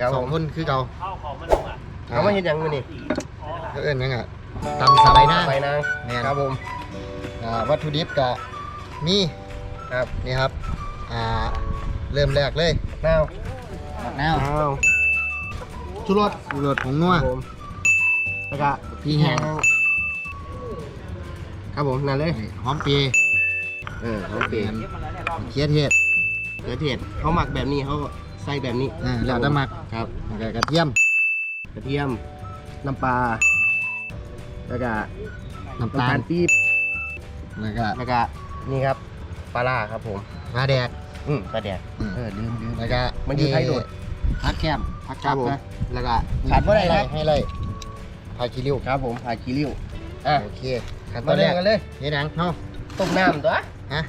มาพ่อเฮาครับสองผมคนคือเก่าเอามาเห็นยังมื้อนี่เขาเอิ้นหยังอะตำสะใบหน้าไปนางแม่นครับผมอ่าวัตถุดิบก็มีครับนี่ครับอ่าเริ่มแรกเลยนาวบักนาวอ้าวชูรสชูรสผงนัวครับผมแล้วก็พี่แห้งครับผมนั่นเลยนี่หอมเปียเออโอเคแม่นเคียเทศเขือเทศเขาหมักแบบนี้เขา ใส่แบบนี้อ่าแล้วแต่มักครับแล้วก็กระเทียม กระเทียม น้ำปลา แล้วก็น้ำน้ำตาตาลลปี๊บแล้วก็แล้วก็นี่ครับปลาร้าครับผมปลาแดกอืมปลาแดกอืมเออลืมลืมแล้วก็มันอยู่ไทยโดดผักแก้มผักครับผมนะแล้วก็ขาดบ่ได้ครับให้ไล่ผักขี้ริ้วครับผมผัดขี้ริ้วอะโอเคขั้นตมาอนแรเริ่มกกันเลยเฮ็ดหยังเฮาต้มน้ำตัวฮะ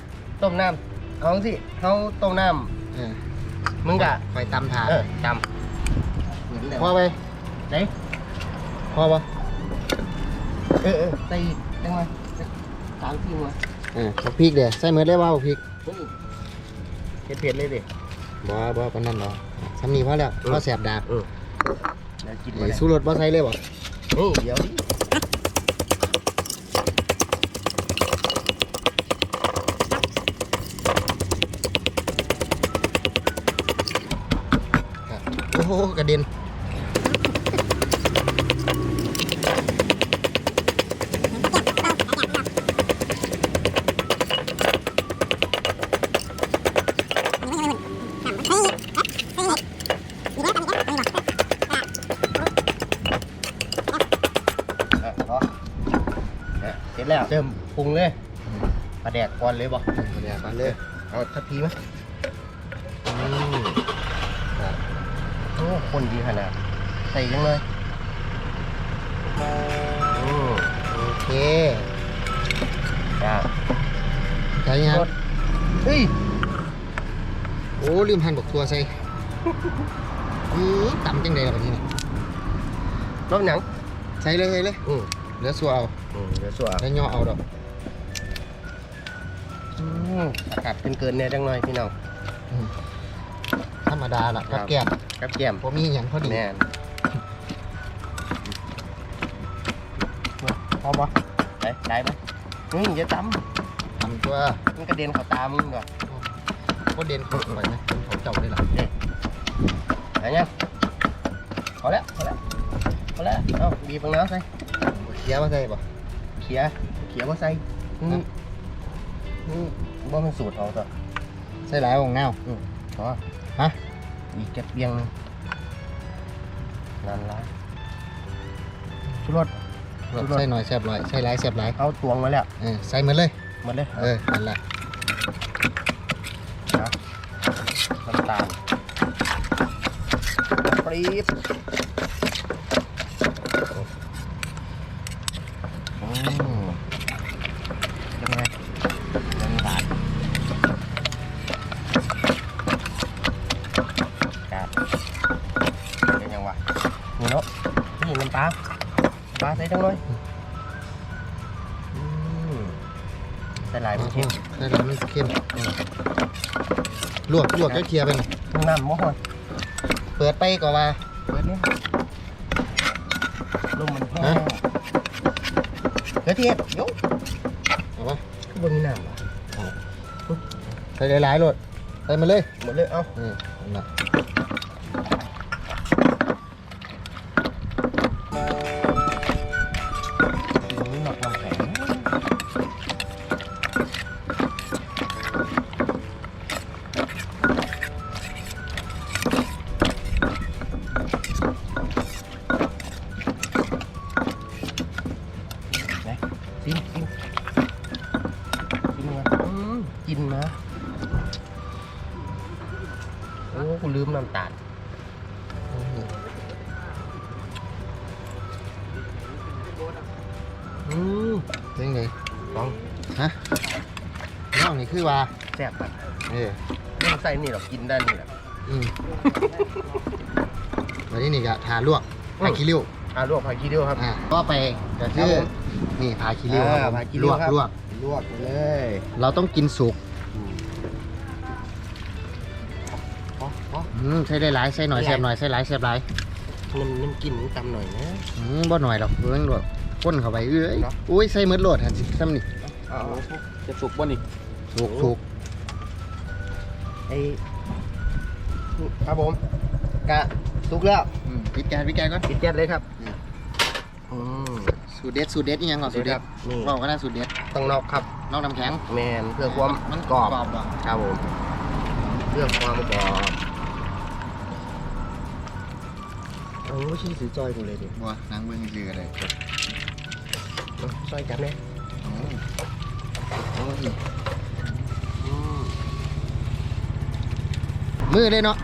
ต้มน้ำเอาสิเขาต้มน้เออำ มึงกะคอยตำถาดเออจำเหมือนเดิมพอไปไหนพอปะเออเออใส่อีกจังไงสามทีมาเออบักพริกเดี๋ยวใส่มือได้ว่าบักพริกเผ็ดเผ็ดๆเลยดิ บ่บ่ปานนั้นหรอกสำนีพอแล้วเออพอแสบดาบเออเดี๋ยวกินไอ้มาสู้รสบ่ใส่เลยบ่นี่เดี๋ยวดิ โอ้โหกระเด็นอะพอเนี่ยเสร็จแล้วเริ่มปรุงเลยปลาแดกก่อนเลยบ่กระเด็นกันเลย เอาทัพพีไหม คนดีขนาด ใส่ยังเลยอืมโอเคจ้าใส่ยังรสเฮ้ย โอ้ลืมหั่นบักทั่วใส่อือตำจังไดล่ะบัดนี้น่ะรสหนัง ใส่เลยใส่เลยอืมเหลือสัวเอาอืมเดี๋ยวสวแล้วย่อเอาดอกอืมอากาศเกินเกินๆเนี่ยจังหน่อยพี่น้องอืมธรรมดาล่ะครักับบแก้ม กับแก้มบ่มีหยังพอดีแน่นพอปะได้ได้ไหมอืมอย่าจทำตัวำมันกระเด็นเข้าตามึงก่อนบ่เด่นเขาไปนะเป็นของเจ้าได้ล่ะไหนยังพอแล้วพอแล้วพอแล้วเอ้าบีบบังน้ำใส่เคี้ยวมาใส่บ่เขียเขียว่าใส่อืมอืมบ่มันสูตรเอาต่อใส่หลายของแนวพอฮะ อีกแกะเปียงหนึงนานละชุรสรสใส่หน่อยแซ่บหลายใส่หลายแซ่บหลายเอาตวงมาแล้วเออใส่หมดเลยหมดเลยเออนั่นแหละน้ำตาลปรี๊บ ใส่จังเลยอืมใส่หลายมันเค็มใส่หลายมันเค็มลวกลวกก็เคลียร์ไปหน่อยทั้งน้ำมะฮอนเปิดไปก็ว่าเปิดนี่ลมมันแห้ฮะงเกลือเทียมโยเอาปะคือบนมีน้ำวะใส่หลายๆรสใส่มาเลยหมดเลย เอ้าเออนั่นล่ะ อ้กูลืมน้ำตาลอืมเป็นไงลองฮะน้องนี่คือว่าแซ่บแบบเออไม่ต้องใส่นี่หรอกกินได้นี่แหละอืมวันนี้นี่ก็ทาลวกอืมผักขี้ริ้วอ่าลวกผักชีเดียวครับอ่าก็ไปก็คืครัอบผมนี่ผักขี้ริ้วอ่าครับผมผักขี้ลริ้ววกครับ ลวกลวกไปเลย เราต้องกินสุก อพออืมใส่ได้หลายใส่หน่อยแซ่บหน่อยใส่หลายแซ่บหลายน้ำน้ำกินตำหน่อยนะอืมบ่หน่อยดอกเบิ่งโลดพ่นเข้าไปเอ้ยเนาะอุ้ยใส่หมดโลดหั่นสิซ้ำนี่เอาจะสุกบ่นี่ถูกถูกไอ้ครับผมกะสุกแล้วอืมปิดแก๊สปิดแก๊สก่อนปิดแก๊สเลยครับอืมอืมสูตรเด็ดสูตรเด็ดอีหยังก่อนสูตรเด็ดนี่บอกก็ได้สูตรเด็ดต้องนอกครับนอกน้ำแข็งแมนเพื่อความมันกรอบกรอบบ่ครับผมเพื่อความกรอบ โอ้ชี้ซื้อจอยกูเลยดิบ่นางเบิ่งซื่อๆเลยเอาซอยจับเนี่ยโอ้โอ้ยอืมมือเลยเนาะ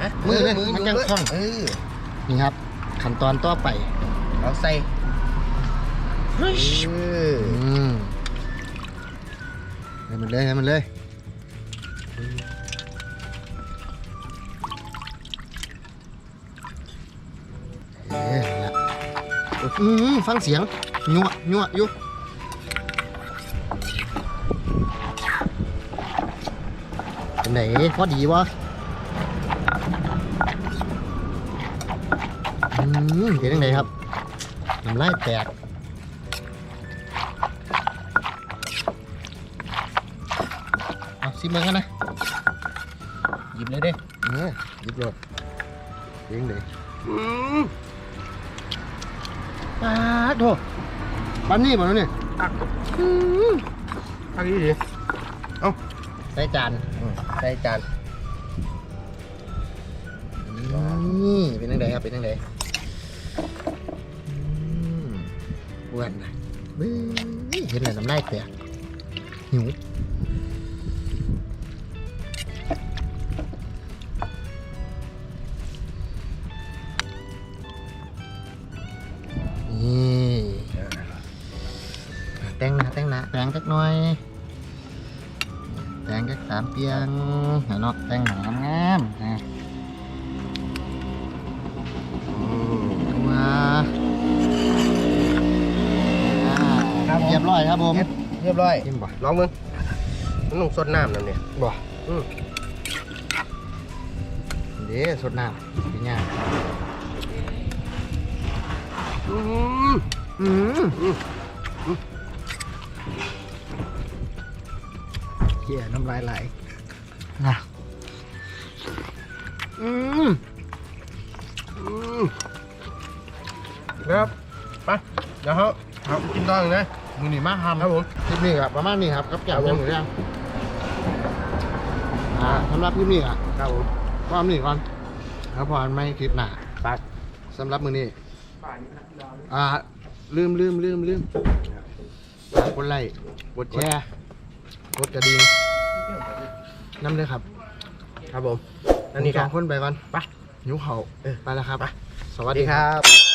ฮะมือเลยมือมันยังมือคล่องเออนี่ครับ ขั้นตอนต่อไปเอาใส่เอออืมให้มันเลยให้มันเลย อืมฟังเสียงยั่วยั่วอยู่เป็นไหนพอดีวะอืมเป็นยังไงครับน้ำลายแตกเอาซิมเบิ้งกันนะ หยิบเลยเด้เออหยิบโหลดเลี้ยงเล ยอืมปาดโถปันนี่บ่เนาะเนี่ยตักอืมตักดีดิใส่จานใส่จานนี่เป็นยังไงครับเป็นยังไงอ้วนนะเว้ยเห็นแล้วน้ำลายแตกหิว แต่งหน้าแต่งจักหน่อย แต่งจักสามเปียงให้เนาะแต่งหน้างามๆนะอืมมาครับผมเรียบร้อยครับผม เรียบร้อยจิ้มบ่ลองมึงมันต้องสดน้ำนั่นเนี่ยบ่อืมเดี๋ยวสดน้ำเป็นไงอืมอืม เฮียน้ำลายไหลนะอืมอืมครับไปเดี๋ยวเขาเอากินต่อเลยนะมือหนีมากครับครับผมคลิปนี้ครับประมาณนี้ครับกับแก้วครับผมหมูย่างอ่าสำหรับคลิปนี้อะครับผมความนี้ก่อนแล้วพอไม่คลิปหน้าไปสำหรับมือนี้อ่าลืมลืมลืมลืมฝากกดไลค์กดแชร์กดกระดิ่ง น้ำเลยครับ ครับผมอันนี้สคอรับงคนไปก่อนไปหิวเขาเออ ไปแล้วครับไปสสวัวัสสดีดีคครับรับ